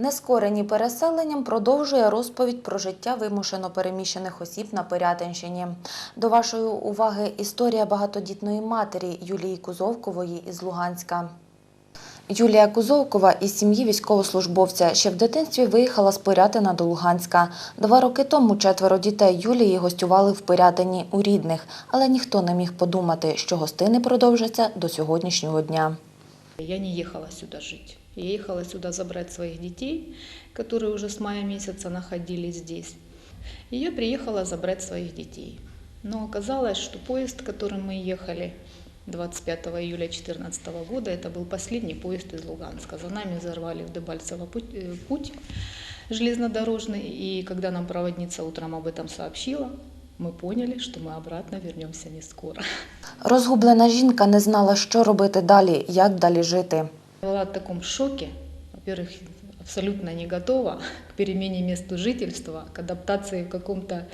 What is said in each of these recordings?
Нескорені переселенням продовжує розповідь про життя вимушено переміщених осіб на Пирятинщині. До вашої уваги історія багатодітної матері Юлії Кузовкової із Луганська. Юлія Кузовкова із сім'ї військовослужбовця ще в дитинстві виїхала з Пирятина до Луганська. Два роки тому четверо дітей Юлії гостювали в Пирятині у рідних, але ніхто не міг подумати, що гостини продовжаться до сьогоднішнього дня. Я не ехала сюда жить. Я ехала сюда забрать своих детей, которые уже с мая месяца находились здесь. И я приехала забрать своих детей. Но оказалось, что поезд, которым мы ехали 25 июля 2014 года, это был последний поезд из Луганска. За нами взорвали в Дебальцево путь, э, путь железнодорожный. И когда нам проводница утром об этом сообщила, мы поняли, что мы обратно вернемся не скоро. Розгублена жінка не знала, що робити далі, як далі жити. Я была в таком шоке. Во-первых, абсолютно не готова к перемене места жительства, к адаптации в каком-то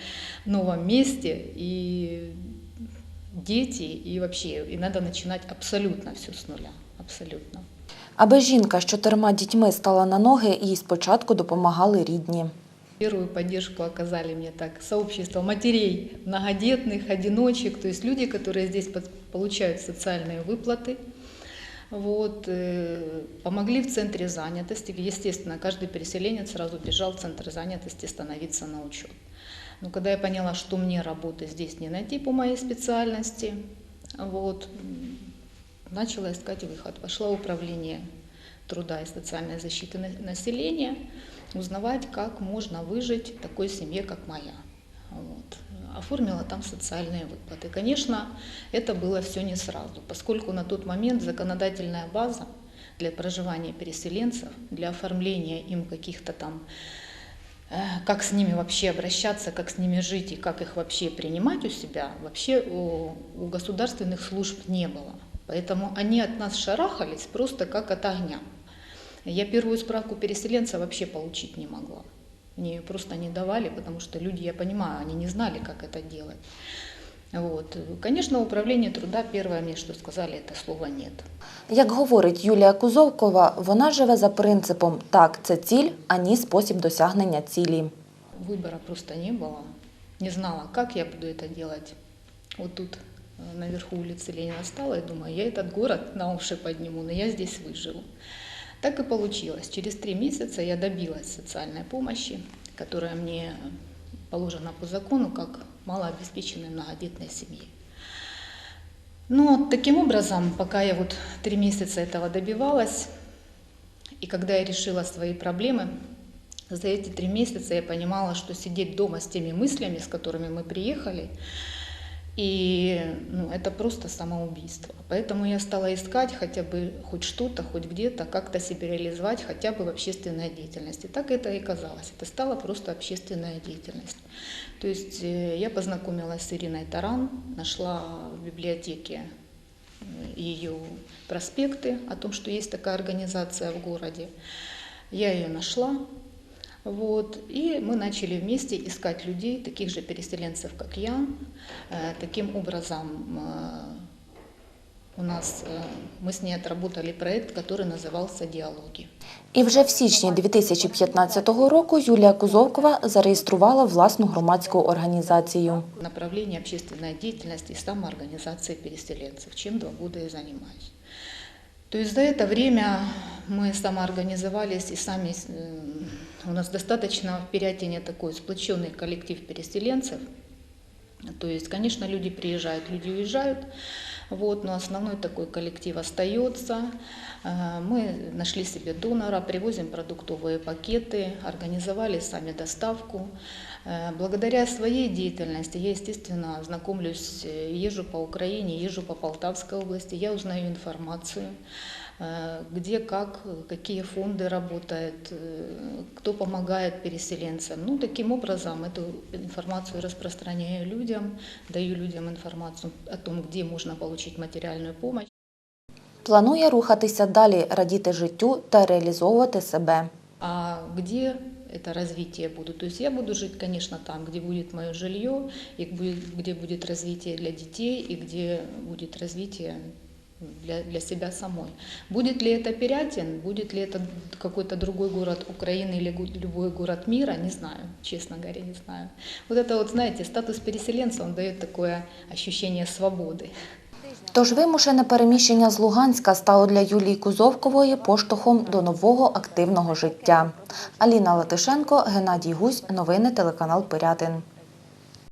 новом месте. И дети, и вообще, и надо начинать абсолютно все с нуля. Абсолютно. Аби жінка з чотирма дітьми стала на ноги, їй спочатку допомагали рідні. Первую поддержку оказали мне так сообщество матерей, многодетных, одиночек, то есть люди, которые здесь под- получают социальные выплаты. вот, э, помогли в центре занятости. Естественно, каждый переселенец сразу бежал в центр занятости становиться на учет. Но когда я поняла, что мне работы здесь не найти по моей специальности, вот, начала искать выход. Пошла в управление труда и социальной защиты на- населения, узнавать, как можно выжить такой семье, как моя. Оформила там социальные выплаты. Конечно, это было все не сразу, поскольку на тот момент законодательная база для проживания переселенцев, для оформления им каких-то там э, как с ними вообще обращаться, как с ними жить и как их вообще принимать у себя, вообще у, у государственных служб не было. Поэтому они от нас шарахались просто как от огня. Я первую справку переселенца вообще получить не могла. Мне ее просто не давали, потому что люди, я понимаю, они не знали, как это делать. Вот. Конечно, управление труда первое мне, что сказали, это слово «нет». Як говорить Юлія Кузовкова, вона живе за принципом так, це ціль, а ні спосіб досягнення цілі. Выбора просто не было. Не знала, как я буду это делать. Вот тут э, наверху улицы Ленина стала и думаю, я этот город на уши подниму, но я здесь выживу. Так и получилось. Через три месяца я добилась социальной помощи, которая мне положена по закону как малообеспеченной многодетной семье. Ну, таким образом, пока я вот три месяца этого добивалась, и когда я решила свои проблемы, за эти три месяца я понимала, что сидеть дома с теми мыслями, с которыми мы приехали, и ну, это просто самоубийство. Поэтому я стала искать хотя бы хоть что-то, хоть где-то, как-то себя реализовать хотя бы в общественной деятельности. Так это и казалось. Это стала просто общественная деятельность. То есть э, я познакомилась с Ириной Таран, нашла в библиотеке э, ее проспекты о том, что есть такая организация в городе. Я ее нашла, вот, и мы начали вместе искать людей, таких же переселенцев, как я. Э, Таким образом, э, у нас э, мы с ней отработали проект, который назывался «Диалоги». І вже в січні 2015 року Юлія Кузовкова зареєструвала власну громадську організацію. Направление общественной деятельности и самоорганизации переселенцев, чем два года и занимаюсь. То есть за это время мы самоорганизовались и сами, э, у нас достаточно в Пирятине такой сплоченный коллектив переселенцев. То есть, конечно, люди приезжают, люди уезжают, вот, но основной такой коллектив остается. Э, Мы нашли себе донора, привозим продуктовые пакеты, организовали сами доставку. Э, Благодаря своей деятельности я, естественно, знакомлюсь, э, езжу по Украине, езжу по Полтавской области, я узнаю информацию, где, как, э, какие фонды работают, э, кто помогает переселенцам. Ну, таким образом, эту информацию распространяю людям, даю людям информацию о том, где можно получить материальную помощь. Планує рухатися далі, радіти життю та реалізовувати себе. А где это развитие буду? То есть я буду жить, конечно, там, где будет мое жилье, и будет- где будет развитие для детей, и где будет развитие для, для себя самой. Будет ли это Пирятин, будет ли это какой-то другой город Украины или гу- любой город мира, не знаю, честно говоря, не знаю. Вот это вот, знаете, статус переселенца, он дает такое ощущение свободы. Тож вимушене переміщення з Луганська стало для Юлії Кузовкової поштовхом до нового активного життя. Аліна Латишенко, Геннадій Гусь. Новини телеканал Пирятин.